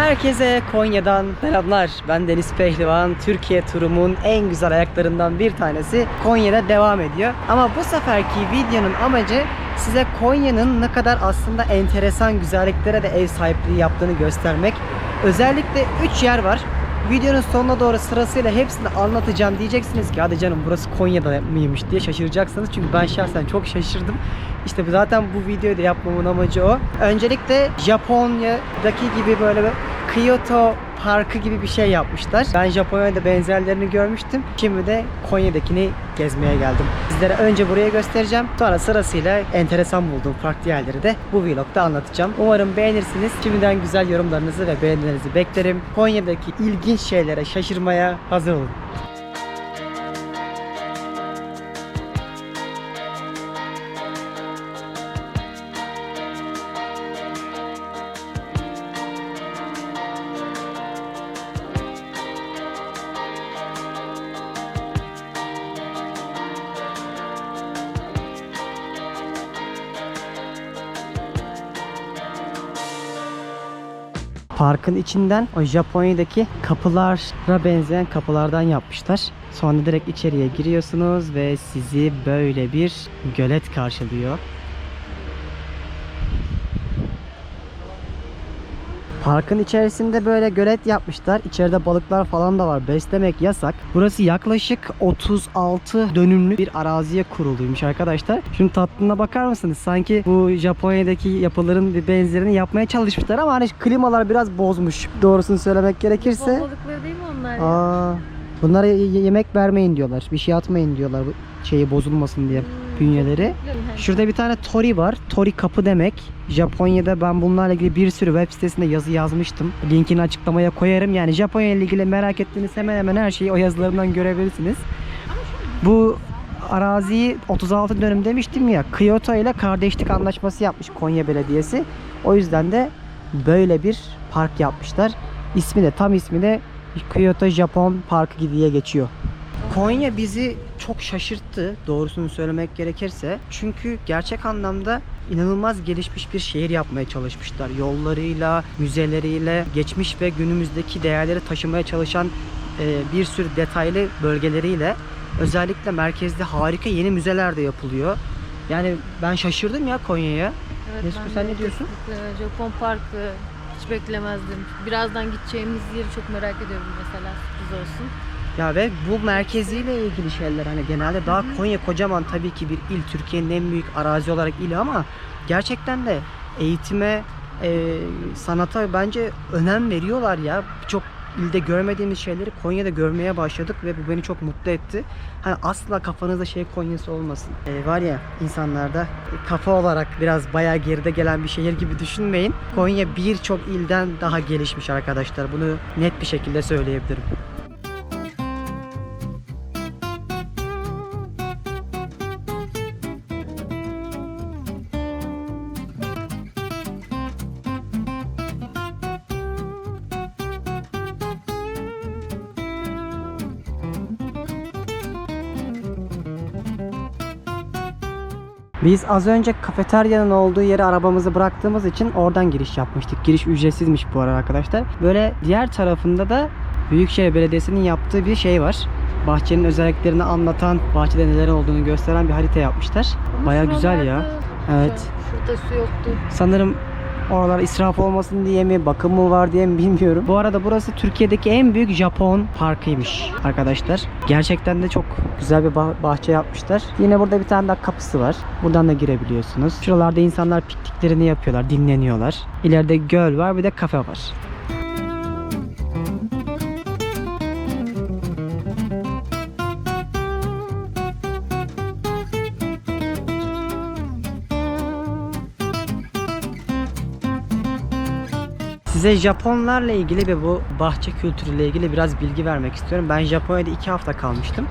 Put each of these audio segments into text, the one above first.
Herkese Konya'dan selamlar. Ben Deniz Pehlivan. Türkiye turumun en güzel ayaklarından bir tanesi Konya'da devam ediyor. Ama bu seferki videonun amacı size Konya'nın ne kadar aslında enteresan güzelliklere de ev sahipliği yaptığını göstermek. Özellikle 3 yer var. Videonun sonuna doğru sırasıyla hepsini anlatacağım diyeceksiniz ki hadi canım burası Konya'da mıymış diye şaşıracaksınız. Çünkü ben şahsen çok şaşırdım. İşte zaten bu videoyu da yapmamın amacı o. Öncelikle Japonya'daki gibi böyle bir Kyoto Parkı gibi bir şey yapmışlar. Ben Japonya'da benzerlerini görmüştüm. Şimdi de Konya'dakini gezmeye geldim. Sizlere önce buraya göstereceğim. Sonra sırasıyla enteresan bulduğum farklı yerleri de bu vlogda anlatacağım. Umarım beğenirsiniz. Şimdiden güzel yorumlarınızı ve beğenilerinizi beklerim. Konya'daki ilginç şeylere şaşırmaya hazır olun. Parkın içinden o Japonya'daki kapılara benzeyen kapılardan yapmışlar. Sonra direkt içeriye giriyorsunuz ve sizi böyle bir gölet karşılıyor. Parkın içerisinde böyle gölet yapmışlar. İçeride balıklar falan da var. Beslemek yasak. Burası yaklaşık 36 dönümlük bir araziye kuruluymuş arkadaşlar. Şimdi tatlına bakar mısınız? Sanki bu Japonya'daki yapıların bir benzerini yapmaya çalışmışlar ama hani klimalar biraz bozmuş. Doğrusunu söylemek gerekirse. Fon balıkları değil mi onlar? ya? Aa, bunlara yemek vermeyin diyorlar. Bir şey atmayın diyorlar bu şeyi bozulmasın diye bünyeleri. Şurada bir tane Tori var. Tori kapı demek. Japonya'da ben bunlarla ilgili bir sürü web sitesinde yazı yazmıştım. Linkini açıklamaya koyarım. Yani Japonya ile ilgili merak ettiğiniz hemen hemen her şeyi o yazılarımdan görebilirsiniz. Bu araziyi 36 dönüm demiştim ya. Kyoto ile kardeşlik anlaşması yapmış Konya Belediyesi. O yüzden de böyle bir park yapmışlar. İsmi de tam ismi de Kyoto Japon Parkı diye geçiyor. Konya bizi çok şaşırttı doğrusunu söylemek gerekirse. Çünkü gerçek anlamda inanılmaz gelişmiş bir şehir yapmaya çalışmışlar. Yollarıyla, müzeleriyle, geçmiş ve günümüzdeki değerleri taşımaya çalışan e, bir sürü detaylı bölgeleriyle özellikle merkezde harika yeni müzeler de yapılıyor. Yani ben şaşırdım ya Konya'ya. Evet, ben sen ne diyorsun? kesinlikle Japon Parkı hiç beklemezdim. Birazdan gideceğimiz yeri çok merak ediyorum mesela sürpriz olsun. Ya ve bu merkeziyle ilgili şeyler hani genelde daha Konya kocaman tabii ki bir il Türkiye'nin en büyük arazi olarak ili ama gerçekten de eğitime e, sanata bence önem veriyorlar ya çok ilde görmediğimiz şeyleri Konya'da görmeye başladık ve bu beni çok mutlu etti. Hani asla kafanızda şey Konya'sı olmasın. E, var ya insanlarda kafa olarak biraz bayağı geride gelen bir şehir gibi düşünmeyin. Konya birçok ilden daha gelişmiş arkadaşlar. Bunu net bir şekilde söyleyebilirim. Biz az önce kafeteryanın olduğu yere arabamızı bıraktığımız için oradan giriş yapmıştık. Giriş ücretsizmiş bu arada arkadaşlar. Böyle diğer tarafında da Büyükşehir Belediyesi'nin yaptığı bir şey var. Bahçenin özelliklerini anlatan, bahçede neler olduğunu gösteren bir harita yapmışlar. Baya güzel ya. Evet. Şurada su yoktu. Sanırım oralar israf olmasın diye mi, bakım mı var diye mi bilmiyorum. Bu arada burası Türkiye'deki en büyük Japon parkıymış arkadaşlar. Gerçekten de çok güzel bir bah- bahçe yapmışlar. Yine burada bir tane daha kapısı var. Buradan da girebiliyorsunuz. Şuralarda insanlar pikniklerini yapıyorlar, dinleniyorlar. İleride göl var, bir de kafe var. Size Japonlarla ilgili ve bu bahçe kültürüyle ilgili biraz bilgi vermek istiyorum. Ben Japonya'da iki hafta kalmıştım.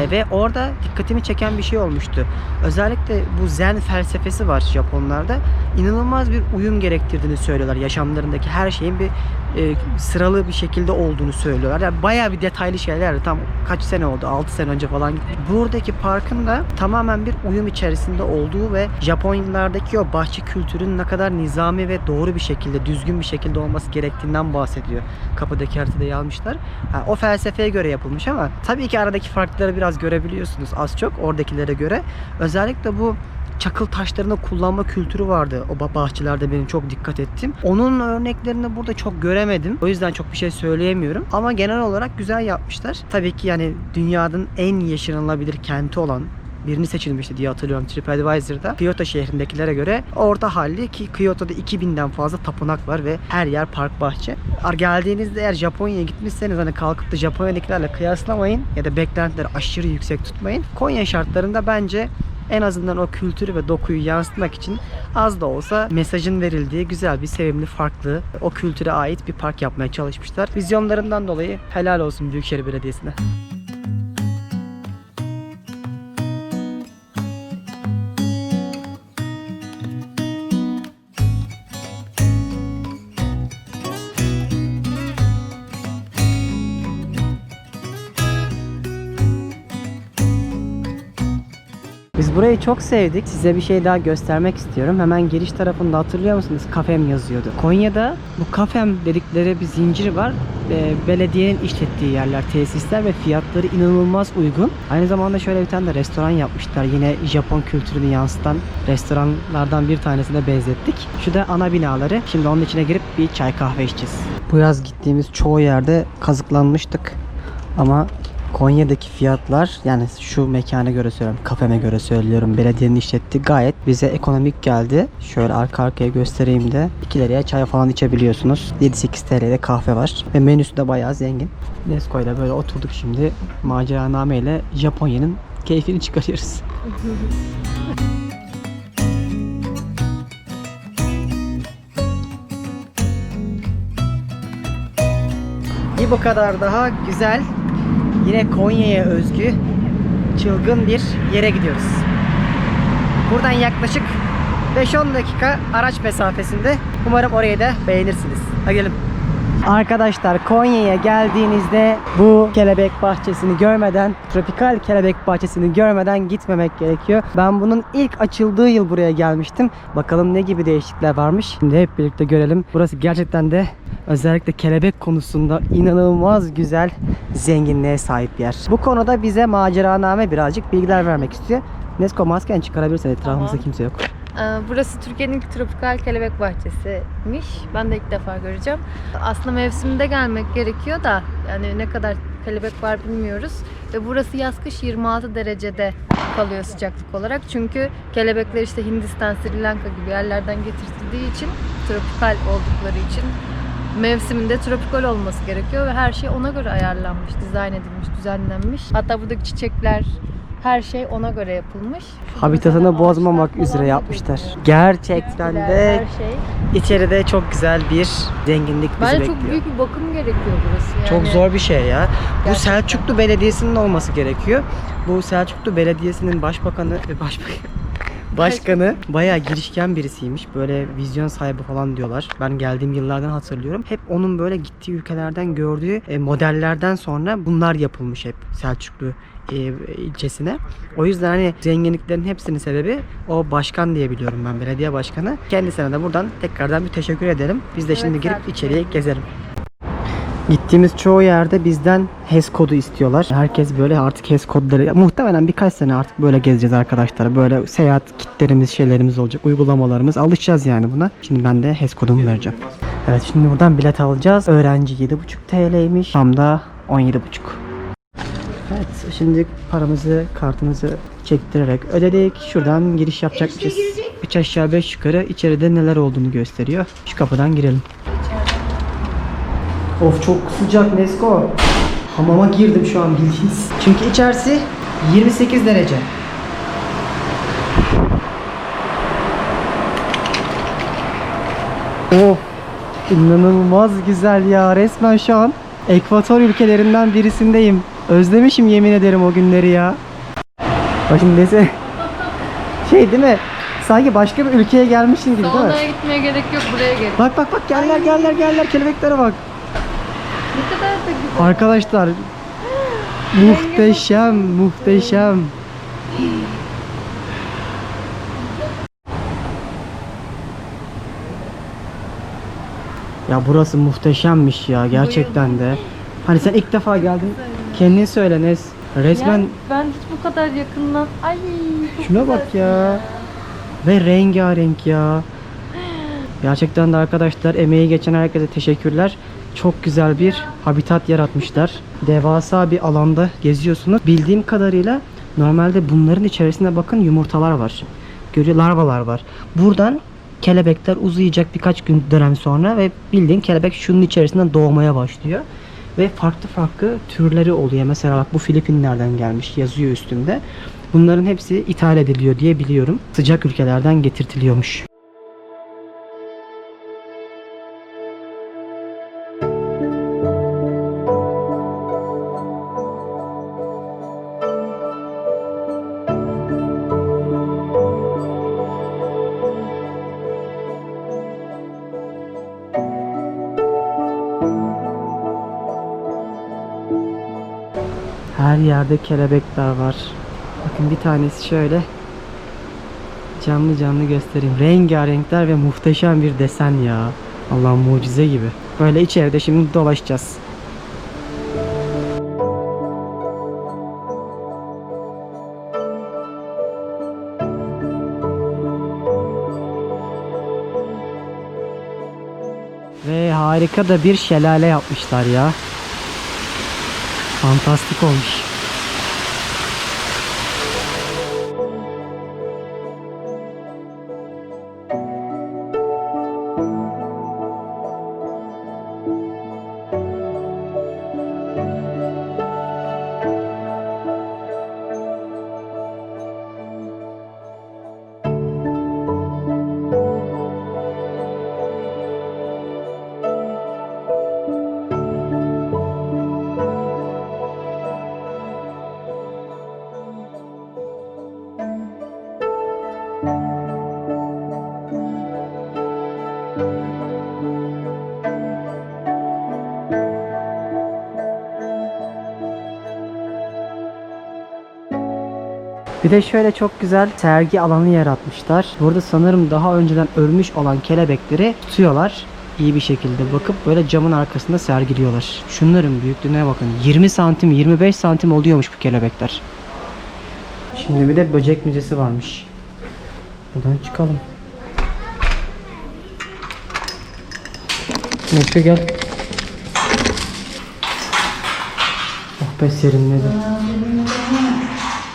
E, ve orada dikkatimi çeken bir şey olmuştu. Özellikle bu zen felsefesi var Japonlarda. İnanılmaz bir uyum gerektirdiğini söylüyorlar. Yaşamlarındaki her şeyin bir e, sıralı bir şekilde olduğunu söylüyorlar. Yani bayağı bir detaylı şeyler. Tam kaç sene oldu? 6 sene önce falan. Buradaki parkın da tamamen bir uyum içerisinde olduğu ve Japonlardaki o bahçe kültürünün ne kadar nizami ve doğru bir şekilde, düzgün bir şekilde olması gerektiğinden bahsediyor. Kapıdaki haritada yazmışlar. Ha, o felsefeye göre yapılmış ama tabii ki aradaki farkları biraz görebiliyorsunuz az çok oradakilere göre. Özellikle bu çakıl taşlarını kullanma kültürü vardı o ba- bahçelerde benim çok dikkat ettim. Onun örneklerini burada çok göremedim. O yüzden çok bir şey söyleyemiyorum. Ama genel olarak güzel yapmışlar. Tabii ki yani dünyanın en yaşanılabilir kenti olan birini seçilmişti diye hatırlıyorum TripAdvisor'da. Kyoto şehrindekilere göre orta halli ki Kyoto'da 2000'den fazla tapınak var ve her yer park bahçe. Geldiğinizde eğer Japonya'ya gitmişseniz hani kalkıp da Japonya'dakilerle kıyaslamayın ya da beklentileri aşırı yüksek tutmayın. Konya şartlarında bence en azından o kültürü ve dokuyu yansıtmak için az da olsa mesajın verildiği güzel bir sevimli farklı o kültüre ait bir park yapmaya çalışmışlar. Vizyonlarından dolayı helal olsun Büyükşehir Belediyesi'ne. Burayı çok sevdik. Size bir şey daha göstermek istiyorum. Hemen giriş tarafında hatırlıyor musunuz? Kafem yazıyordu. Konya'da bu kafem dedikleri bir zincir var. Ee, belediyenin işlettiği yerler, tesisler ve fiyatları inanılmaz uygun. Aynı zamanda şöyle bir tane de restoran yapmışlar. Yine Japon kültürünü yansıtan restoranlardan bir tanesine benzettik. Şu da ana binaları. Şimdi onun içine girip bir çay kahve içeceğiz. Bu yaz gittiğimiz çoğu yerde kazıklanmıştık. Ama Konya'daki fiyatlar yani şu mekana göre söylüyorum, kafeme göre söylüyorum. Belediyenin işlettiği gayet bize ekonomik geldi. Şöyle arka arkaya göstereyim de 2 liraya çay falan içebiliyorsunuz. 7-8 TL'de kahve var ve menüsü de bayağı zengin. Nesko ile böyle oturduk şimdi maceraname ile Japonya'nın keyfini çıkarıyoruz. Bir bu kadar daha güzel yine Konya'ya özgü çılgın bir yere gidiyoruz. Buradan yaklaşık 5-10 dakika araç mesafesinde. Umarım orayı da beğenirsiniz. Hadi gelin. Arkadaşlar Konya'ya geldiğinizde bu kelebek bahçesini görmeden, tropikal kelebek bahçesini görmeden gitmemek gerekiyor. Ben bunun ilk açıldığı yıl buraya gelmiştim. Bakalım ne gibi değişiklikler varmış. Şimdi hep birlikte görelim. Burası gerçekten de özellikle kelebek konusunda inanılmaz güzel zenginliğe sahip yer. Bu konuda bize maceraname birazcık bilgiler vermek istiyor. Nesko maskeni çıkarabilirsen etrafımızda Tamam. kimse yok. Ee, Burası Türkiye'nin ilk tropikal kelebek bahçesiymiş. Ben de ilk defa göreceğim. Aslında mevsiminde gelmek gerekiyor da yani ne kadar kelebek var bilmiyoruz. Ve burası yaz kış 26 derecede kalıyor sıcaklık olarak. Çünkü kelebekler işte Hindistan, Sri Lanka gibi yerlerden getirtildiği için tropikal oldukları için mevsiminde tropikal olması gerekiyor ve her şey ona göre ayarlanmış, dizayn edilmiş, düzenlenmiş. Hatta buradaki çiçekler her şey ona göre yapılmış. Habitatını bozmamak üzere yapmışlar. Gerçekten de her şey. içeride çok güzel bir zenginlik bizi Bence bekliyor. çok büyük bir bakım gerekiyor burası. Yani. Çok zor bir şey ya. Bu Gerçekten. Selçuklu Belediyesi'nin olması gerekiyor. Bu Selçuklu Belediyesi'nin başbakanı ve başbakan Başkanı bayağı girişken birisiymiş. Böyle vizyon sahibi falan diyorlar. Ben geldiğim yıllardan hatırlıyorum. Hep onun böyle gittiği ülkelerden gördüğü e, modellerden sonra bunlar yapılmış hep Selçuklu e, ilçesine. O yüzden hani zenginliklerin hepsinin sebebi o başkan diye biliyorum ben belediye başkanı. Kendisine de buradan tekrardan bir teşekkür edelim. Biz de Evet, şimdi girip Selçuklu. içeriye gezelim. Gittiğimiz çoğu yerde bizden HES kodu istiyorlar. Herkes böyle artık HES kodları muhtemelen birkaç sene artık böyle gezeceğiz arkadaşlar. Böyle seyahat kitlerimiz, şeylerimiz olacak, uygulamalarımız. Alışacağız yani buna. Şimdi ben de HES kodumu vereceğim. Evet şimdi buradan bilet alacağız. Öğrenci 7,5 TL'ymiş. Tam da 17,5. Evet şimdi paramızı, kartımızı çektirerek ödedik. Şuradan giriş yapacakmışız. 3 aşağı 5 yukarı içeride neler olduğunu gösteriyor. Şu kapıdan girelim. Of çok sıcak Nesko. Hamama girdim şu an bildiğiniz. Çünkü içerisi 28 derece. Of inanılmaz güzel ya resmen şu an ekvator ülkelerinden birisindeyim. Özlemişim yemin ederim o günleri ya. Bakın dese şey değil mi? Sanki başka bir ülkeye gelmişsin gibi değil mi? Sonraya gitmeye gerek yok buraya gel. Bak bak bak geller geller geller kelebeklere bak. Ne kadar da güzel. Arkadaşlar muhteşem muhteşem. Ya burası muhteşemmiş ya gerçekten de. Hani sen ilk defa geldin. Kendin söyle Nes. Resmen Ya ben hiç bu kadar yakından ay çok şuna bak güzelsin ya. Ve rengarenk ya. Gerçekten de arkadaşlar emeği geçen herkese teşekkürler. Çok güzel bir habitat yaratmışlar. Devasa bir alanda geziyorsunuz. Bildiğim kadarıyla normalde bunların içerisinde bakın yumurtalar var. Görüyor larvalar var. Buradan kelebekler uzayacak birkaç gün dönem sonra ve bildiğin kelebek şunun içerisinden doğmaya başlıyor. Ve farklı farklı türleri oluyor. Mesela bak bu Filipinlerden gelmiş yazıyor üstünde. Bunların hepsi ithal ediliyor diye biliyorum. Sıcak ülkelerden getirtiliyormuş. Yerde kelebekler var. Bakın bir tanesi şöyle canlı canlı göstereyim. Rengarenkler ve muhteşem bir desen ya. Allah mucize gibi. Böyle içeride şimdi dolaşacağız. Ve harika da bir şelale yapmışlar ya. Fantastik olmuş. Bir de şöyle çok güzel sergi alanı yaratmışlar. Burada sanırım daha önceden ölmüş olan kelebekleri tutuyorlar. İyi bir şekilde bakıp böyle camın arkasında sergiliyorlar. Şunların büyüklüğüne bakın. 20 santim 25 santim oluyormuş bu kelebekler. Şimdi bir de böcek müzesi varmış. Buradan çıkalım. Neyse gel. Oh be serinledi.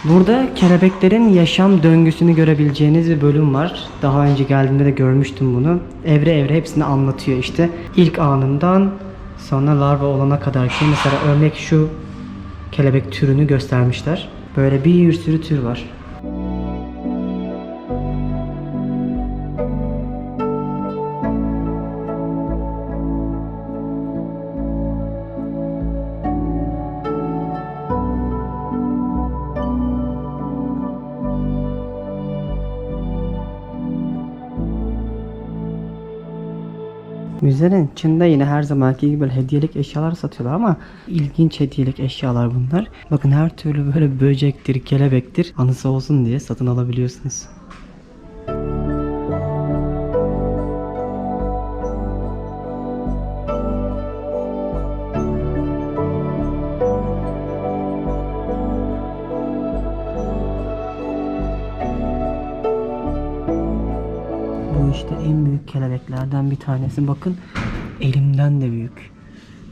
Burada kelebeklerin yaşam döngüsünü görebileceğiniz bir bölüm var. Daha önce geldiğimde de görmüştüm bunu. Evre evre hepsini anlatıyor işte. İlk anından sonra larva olana kadar ki mesela örnek şu kelebek türünü göstermişler. Böyle bir sürü tür var. Müzenin içinde yine her zamanki gibi böyle hediyelik eşyalar satıyorlar ama ilginç hediyelik eşyalar bunlar. Bakın her türlü böyle böcektir, kelebektir anısı olsun diye satın alabiliyorsunuz. Tanesi. Bakın elimden de büyük.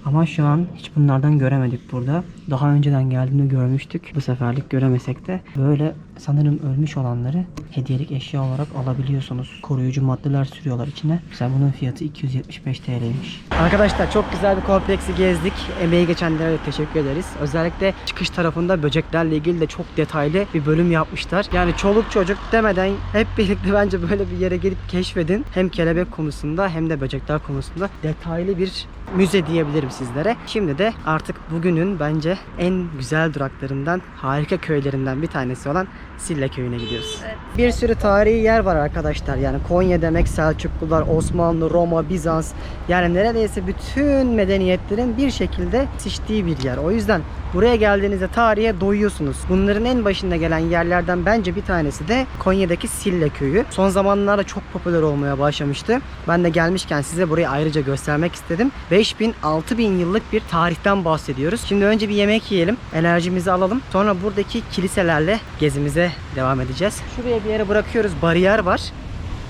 Ama şu an hiç bunlardan göremedik burada. Daha önceden geldiğinde görmüştük. Bu seferlik göremesek de böyle sanırım ölmüş olanları hediyelik eşya olarak alabiliyorsunuz. Koruyucu maddeler sürüyorlar içine. Mesela bunun fiyatı 275 TL'ymiş. Arkadaşlar çok güzel bir kompleksi gezdik. Emeği geçenlere de teşekkür ederiz. Özellikle çıkış tarafında böceklerle ilgili de çok detaylı bir bölüm yapmışlar. Yani çoluk çocuk demeden hep birlikte bence böyle bir yere gelip keşfedin. Hem kelebek konusunda hem de böcekler konusunda detaylı bir müze diyebilirim sizlere. Şimdi de artık bugünün bence en güzel duraklarından, harika köylerinden bir tanesi olan Sille köyüne gidiyoruz. Evet. Bir sürü tarihi yer var arkadaşlar. Yani Konya demek Selçuklular, Osmanlı, Roma, Bizans. Yani neredeyse bütün medeniyetlerin bir şekilde sıçtığı bir yer. O yüzden buraya geldiğinizde tarihe doyuyorsunuz. Bunların en başında gelen yerlerden bence bir tanesi de Konya'daki Sille köyü. Son zamanlarda çok popüler olmaya başlamıştı. Ben de gelmişken size burayı ayrıca göstermek istedim. 5000-6000 yıllık bir tarihten bahsediyoruz. Şimdi önce bir yemek yiyelim, enerjimizi alalım. Sonra buradaki kiliselerle gezimize devam edeceğiz. Şuraya bir yere bırakıyoruz. Bariyer var.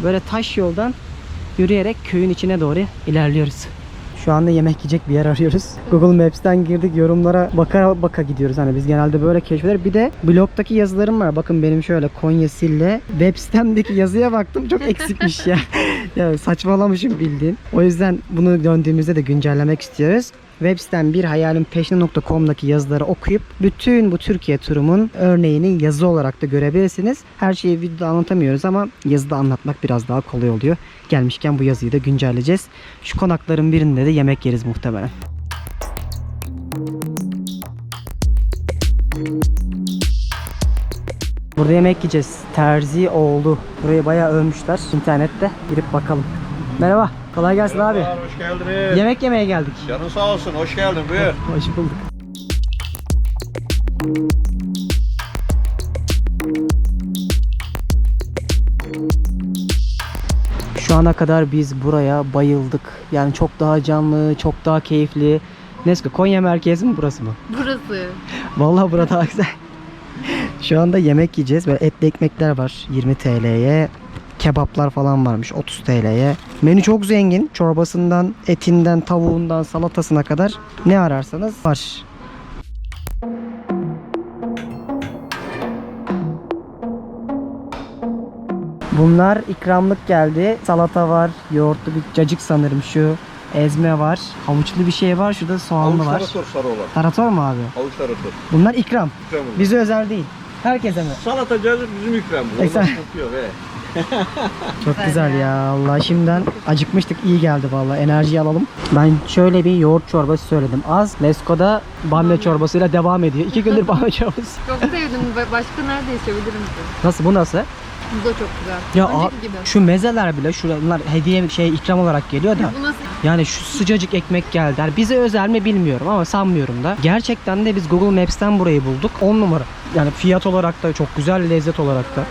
Böyle taş yoldan yürüyerek köyün içine doğru ilerliyoruz. Şu anda yemek yiyecek bir yer arıyoruz. Google Maps'ten girdik yorumlara baka baka gidiyoruz. Hani biz genelde böyle keşfeder. Bir de blogdaki yazılarım var. Bakın benim şöyle Konya Sille web sitemdeki yazıya baktım. Çok eksikmiş ya. ya saçmalamışım bildiğin. O yüzden bunu döndüğümüzde de güncellemek istiyoruz. Web sitem bir hayalin yazıları okuyup bütün bu Türkiye turumun örneğini yazı olarak da görebilirsiniz. Her şeyi videoda anlatamıyoruz ama yazıda anlatmak biraz daha kolay oluyor. Gelmişken bu yazıyı da güncelleyeceğiz. Şu konakların birinde de yemek yeriz muhtemelen. Burada yemek yiyeceğiz. Terzi oğlu. Burayı bayağı övmüşler. İnternette girip bakalım. Merhaba. Kolay gelsin abi. Merhabalar, Hoş geldiniz. Yemek yemeye geldik. Canın sağ olsun. Hoş geldin. Buyur. Hoş bulduk. Şu ana kadar biz buraya bayıldık. Yani çok daha canlı, çok daha keyifli. Nesko Konya merkezi mi burası mı? Burası. Vallahi burada daha güzel. Şu anda yemek yiyeceğiz. Böyle etli ekmekler var 20 TL'ye. Kebaplar falan varmış 30 TL'ye. Menü çok zengin. Çorbasından, etinden, tavuğundan, salatasına kadar ne ararsanız var. Bunlar ikramlık geldi. Salata var, yoğurtlu bir cacık sanırım şu. Ezme var, havuçlu bir şey var, şurada soğanlı var. Avuçları sor sarı olan. Tarator mu abi? Avuçları sor. Bunlar ikram. İkram. Bize özel değil. Herkese mi? Salata cacık bizim ikram. bu. Eksen. Yok. He. Çok Güzel ya. ya. Allah şimdiden acıkmıştık. iyi geldi vallahi. Enerjiyi alalım. Ben şöyle bir yoğurt çorbası söyledim. Az. Lesko'da bamya çorbasıyla devam ediyor. İki gündür bamya çorbası. Çok sevdim. Başka nerede içebilirim ki? Nasıl bu nasıl? Bu da çok güzel. Ya Önceki gibi. şu mezeler bile şunlar hediye şey ikram olarak geliyor da. Bu nasıl? Yani şu sıcacık ekmek geldi. Yani bize özel mi bilmiyorum ama sanmıyorum da. Gerçekten de biz Google Maps'ten burayı bulduk. 10 numara. Yani fiyat olarak da çok güzel, lezzet olarak da.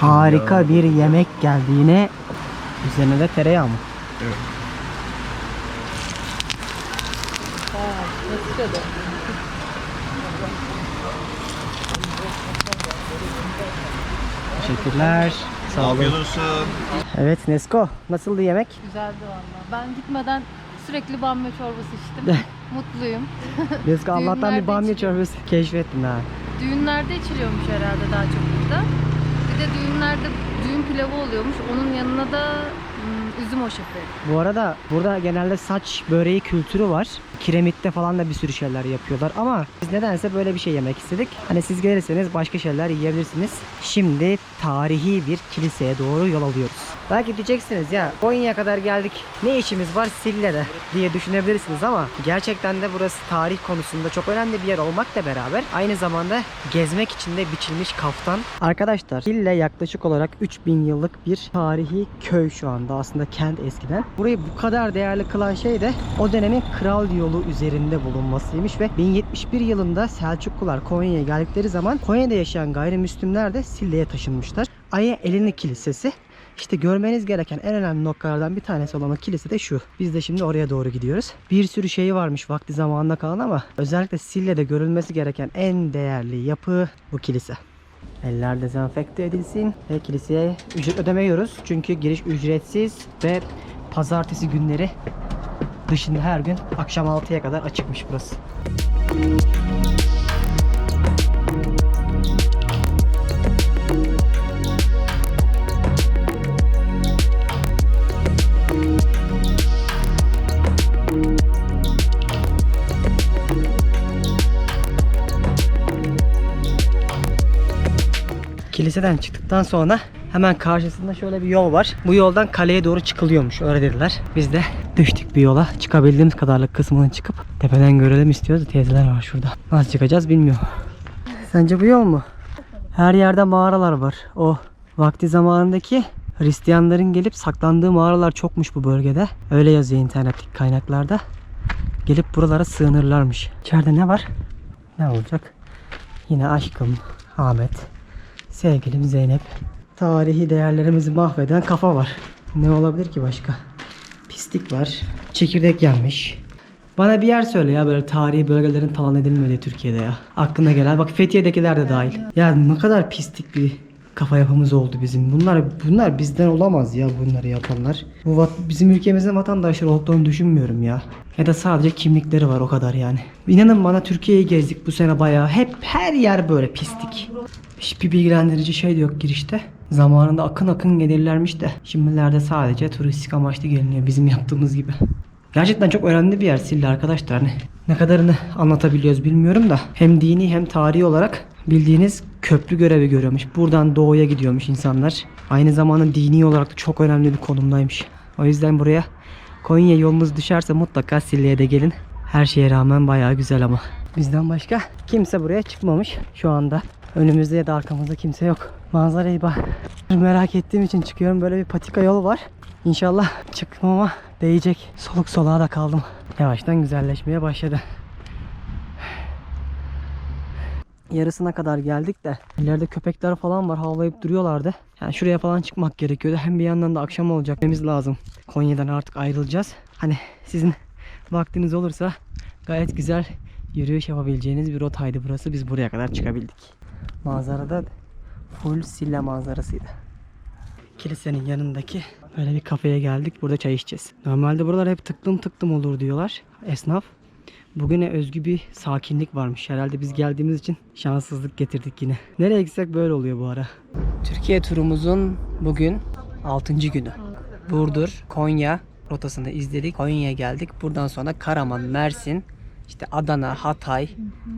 Harika bir yemek geldi yine. Üzerine de tereyağı mı? Nasıl tadı? Teşekkürler. Sağ olun. Afiyet olsun. Evet Nesko, nasıldı yemek? Güzeldi valla. Ben gitmeden sürekli bamya çorbası içtim. Mutluyum. Nesko Allah'tan Düğünlerde bir bamya içiliyor. çorbası keşfettin ha. Düğünlerde içiliyormuş herhalde daha çok burada. Bir de düğünlerde düğün pilavı oluyormuş. Onun yanına da hmm, üzüm hoşafı. Bu arada burada genelde saç böreği kültürü var. Kiremitte falan da bir sürü şeyler yapıyorlar ama biz nedense böyle bir şey yemek istedik. Hani siz gelirseniz başka şeyler yiyebilirsiniz. Şimdi tarihi bir kiliseye doğru yol alıyoruz. Belki diyeceksiniz ya Konya'ya kadar geldik. Ne işimiz var Sille'de diye düşünebilirsiniz ama gerçekten de burası tarih konusunda çok önemli bir yer olmakla beraber aynı zamanda gezmek için de biçilmiş kaftan. Arkadaşlar Sille yaklaşık olarak 3000 yıllık bir tarihi köy şu anda aslında kent eskiden. Burayı bu kadar değerli kılan şey de o dönemin kral yolu üzerinde bulunmasıymış ve 1071 yılında Selçuklular Konya'ya geldikleri zaman Konya'da yaşayan gayrimüslimler de Sille'ye taşınmışlar. Aya Elini Kilisesi işte görmeniz gereken en önemli noktalardan bir tanesi olan o kilise de şu. Biz de şimdi oraya doğru gidiyoruz. Bir sürü şey varmış vakti zamanında kalan ama özellikle Sille'de görülmesi gereken en değerli yapı bu kilise. Eller dezenfekte edilsin ve kiliseye ücret ödemiyoruz. Çünkü giriş ücretsiz ve pazartesi günleri dışında her gün akşam 6'ya kadar açıkmış burası. Kiliseden çıktıktan sonra Hemen karşısında şöyle bir yol var. Bu yoldan kaleye doğru çıkılıyormuş öyle dediler. Biz de düştük bir yola. Çıkabildiğimiz kadarlık kısmını çıkıp tepeden görelim istiyoruz. Teyzeler var şurada. Nasıl çıkacağız bilmiyorum. Sence bu yol mu? Her yerde mağaralar var. O vakti zamanındaki Hristiyanların gelip saklandığı mağaralar çokmuş bu bölgede. Öyle yazıyor internetteki kaynaklarda. Gelip buralara sığınırlarmış. İçeride ne var? Ne olacak? Yine aşkım Ahmet. Sevgilim Zeynep. Tarihi değerlerimizi mahveden kafa var. Ne olabilir ki başka? Pislik var. Çekirdek yanmış. Bana bir yer söyle ya böyle tarihi bölgelerin talan edilmediği Türkiye'de ya. Aklına gelen. Bak Fethiye'dekiler de dahil. Ya ne kadar pislik bir kafa yapımız oldu bizim. Bunlar bunlar bizden olamaz ya bunları yapanlar. Bu bizim ülkemizin vatandaşları olduğunu düşünmüyorum ya. Ya da sadece kimlikleri var o kadar yani. İnanın bana Türkiye'yi gezdik bu sene bayağı. Hep her yer böyle pislik. Hiçbir bilgilendirici şey de yok girişte. Zamanında akın akın gelirlermiş de. Şimdilerde sadece turistik amaçlı geliniyor bizim yaptığımız gibi. Gerçekten çok önemli bir yer Sille arkadaşlar. Hani ne kadarını anlatabiliyoruz bilmiyorum da. Hem dini hem tarihi olarak bildiğiniz köprü görevi görüyormuş. Buradan doğuya gidiyormuş insanlar. Aynı zamanda dini olarak da çok önemli bir konumdaymış. O yüzden buraya Konya yolunuz düşerse mutlaka Sille'ye de gelin. Her şeye rağmen bayağı güzel ama. Bizden başka kimse buraya çıkmamış şu anda. Önümüzde ya da arkamızda kimse yok. Manzarayı bak. Merak ettiğim için çıkıyorum. Böyle bir patika yol var. İnşallah çıkmama değecek. Soluk soluğa da kaldım. Yavaştan güzelleşmeye başladı. Yarısına kadar geldik de ileride köpekler falan var havlayıp duruyorlardı. Yani şuraya falan çıkmak gerekiyordu. Hem bir yandan da akşam olacak. Gitmemiz lazım. Konya'dan artık ayrılacağız. Hani sizin vaktiniz olursa gayet güzel yürüyüş yapabileceğiniz bir rotaydı burası. Biz buraya kadar çıkabildik. Manzarada full Silla manzarasıydı. Kilisenin yanındaki böyle bir kafeye geldik. Burada çay içeceğiz. Normalde buralar hep tıklım tıklım olur diyorlar esnaf. Bugüne özgü bir sakinlik varmış. Herhalde biz geldiğimiz için şanssızlık getirdik yine. Nereye gitsek böyle oluyor bu ara. Türkiye turumuzun bugün 6. günü. Burdur, Konya rotasını izledik. Konya'ya geldik. Buradan sonra Karaman, Mersin, işte Adana, Hatay,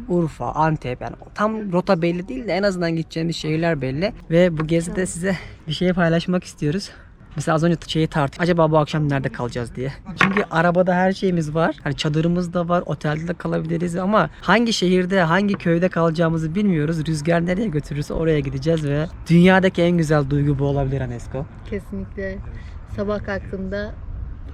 Urfa, Antep yani tam rota belli değil de en azından gideceğimiz şehirler belli. Ve bu gezide size bir şey paylaşmak istiyoruz. Mesela az önce şeyi tartıştık. Acaba bu akşam nerede kalacağız diye. Çünkü arabada her şeyimiz var. Hani çadırımız da var, otelde de kalabiliriz ama hangi şehirde, hangi köyde kalacağımızı bilmiyoruz. Rüzgar nereye götürürse oraya gideceğiz ve dünyadaki en güzel duygu bu olabilir Anesko. Kesinlikle sabah kalktığımda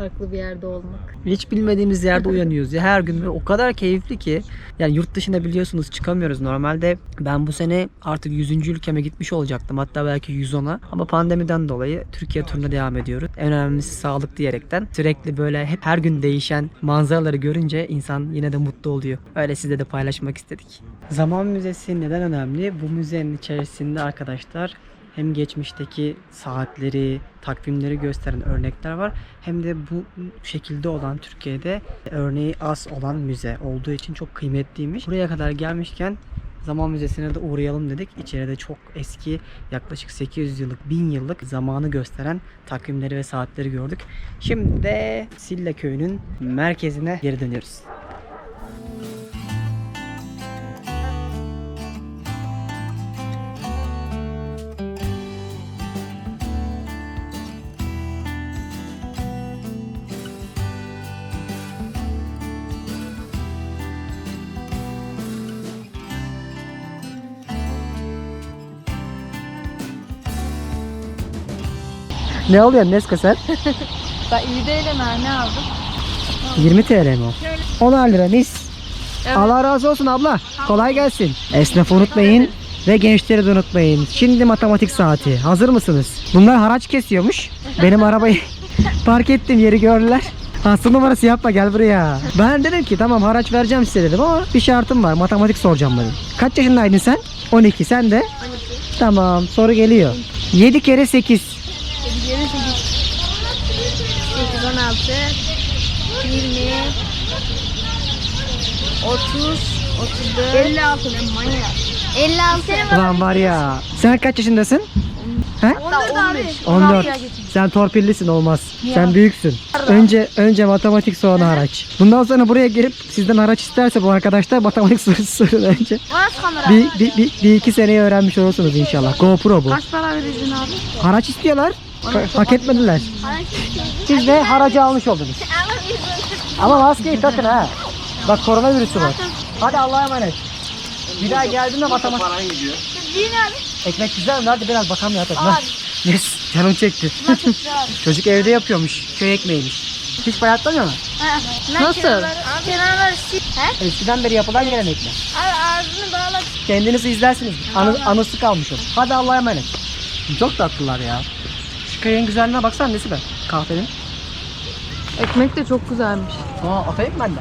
farklı bir yerde olmak. Hiç bilmediğimiz yerde uyanıyoruz ya. Her gün ve o kadar keyifli ki. Yani yurt dışına biliyorsunuz çıkamıyoruz normalde. Ben bu sene artık 100. ülkeme gitmiş olacaktım. Hatta belki 110'a ama pandemiden dolayı Türkiye turuna devam ediyoruz. En önemlisi sağlık diyerekten. Sürekli böyle hep her gün değişen manzaraları görünce insan yine de mutlu oluyor. Öyle sizle de paylaşmak istedik. Zaman Müzesi neden önemli? Bu müzenin içerisinde arkadaşlar hem geçmişteki saatleri, takvimleri gösteren örnekler var. Hem de bu şekilde olan Türkiye'de örneği az olan müze olduğu için çok kıymetliymiş. Buraya kadar gelmişken Zaman Müzesi'ne de uğrayalım dedik. İçeride çok eski yaklaşık 800 yıllık, 1000 yıllık zamanı gösteren takvimleri ve saatleri gördük. Şimdi de Sille Köyü'nün merkezine geri dönüyoruz. Ne oluyor Nesko sen? Ben iyi değilim ne aldım? 20 TL mi o? 10 lira mis. Evet. Allah razı olsun abla. Kolay gelsin. Esnafı unutmayın ve gençleri de unutmayın. Şimdi matematik saati. Hazır mısınız? Bunlar haraç kesiyormuş. Benim arabayı park ettim yeri gördüler. Hasta numarası yapma gel buraya. Ben dedim ki tamam haraç vereceğim size dedim ama bir şartım var. Matematik soracağım dedim. Kaç yaşındaydın sen? 12. Sen de? 12. Tamam soru geliyor. 7 kere 8. 7 8 8 16 20 30 34 56 ne manyak 56 Ulan var ya. Sen kaç yaşındasın? He? 14 abi. 14. Sen torpillisin olmaz. Sen büyüksün. Önce önce matematik sonra haraç. Bundan sonra buraya gelip sizden haraç isterse bu arkadaşlar matematik sorusu sorun önce. Bir, bir, bir, bir iki seneye öğrenmiş olursunuz inşallah. GoPro bu. Kaç para vereceksin abi? Haraç istiyorlar. Hak etmediler. Siz de haracı almış oldunuz. Ama maskeyi takın ha. Bak koronavirüsü var. Hadi Allah'a emanet. Bir daha geldiğinde matematik. Paran gidiyor. Abi. Ekmek güzel mi? Hadi biraz bakalım ya. Hadi. Yes, canım çekti. Çocuk evde yapıyormuş. Köy ekmeğiymiş. Hiç bayatlamıyor mu? Nasıl? Kenarlar sil. He? Eskiden beri yapılan gelenekler. Ağzını bağla. Kendiniz izlersiniz. Anı, anısı kalmış o. Hadi Allah'a emanet. Çok tatlılar ya. Şu köyün güzelliğine baksana nesi be? Kahvenin. Ekmek de çok güzelmiş. Aa atayım ben de.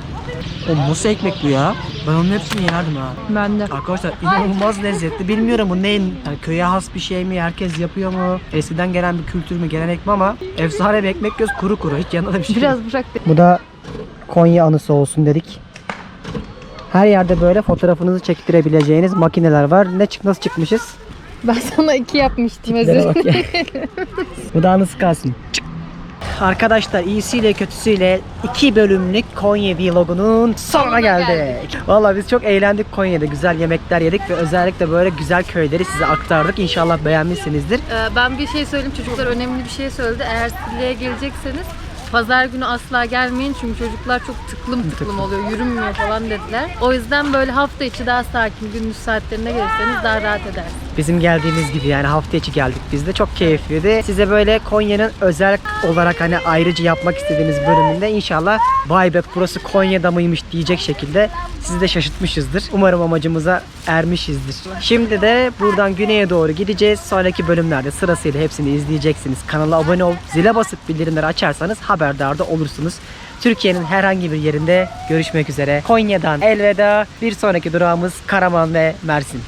O nasıl ekmek bu ya? Ben onun hepsini yerdim ha. Ben de. Arkadaşlar inanılmaz lezzetli. Bilmiyorum bu neyin yani köye has bir şey mi? Herkes yapıyor mu? Eskiden gelen bir kültür mü? Gelenek mi ama efsane bir ekmek göz kuru kuru. Hiç yanında da bir şey. Biraz bırak. Bu da Konya anısı olsun dedik. Her yerde böyle fotoğrafınızı çektirebileceğiniz makineler var. Ne çık nasıl çıkmışız? Ben sana iki yapmıştım özür anısı kalsın. Arkadaşlar iyisiyle kötüsüyle iki bölümlük Konya vlogunun sonuna geldik. Vallahi biz çok eğlendik Konya'da. Güzel yemekler yedik ve özellikle böyle güzel köyleri size aktardık. İnşallah beğenmişsinizdir. Ee, ben bir şey söyleyeyim. Çocuklar önemli bir şey söyledi. Eğer Sille'ye gelecekseniz pazar günü asla gelmeyin çünkü çocuklar çok tıklım tıklım oluyor, yürünmüyor falan dediler. O yüzden böyle hafta içi daha sakin gündüz saatlerine gelirseniz daha rahat edersiniz. Bizim geldiğimiz gibi yani hafta içi geldik biz de çok keyifliydi. Size böyle Konya'nın özel olarak hani ayrıcı yapmak istediğimiz bölümünde inşallah vay be burası Konya'da mıymış diyecek şekilde sizi de şaşırtmışızdır. Umarım amacımıza ermişizdir. Şimdi de buradan güneye doğru gideceğiz. Sonraki bölümlerde sırasıyla hepsini izleyeceksiniz. Kanala abone olup zile basıp bildirimleri açarsanız haberdar da olursunuz. Türkiye'nin herhangi bir yerinde görüşmek üzere. Konya'dan elveda. Bir sonraki durağımız Karaman ve Mersin.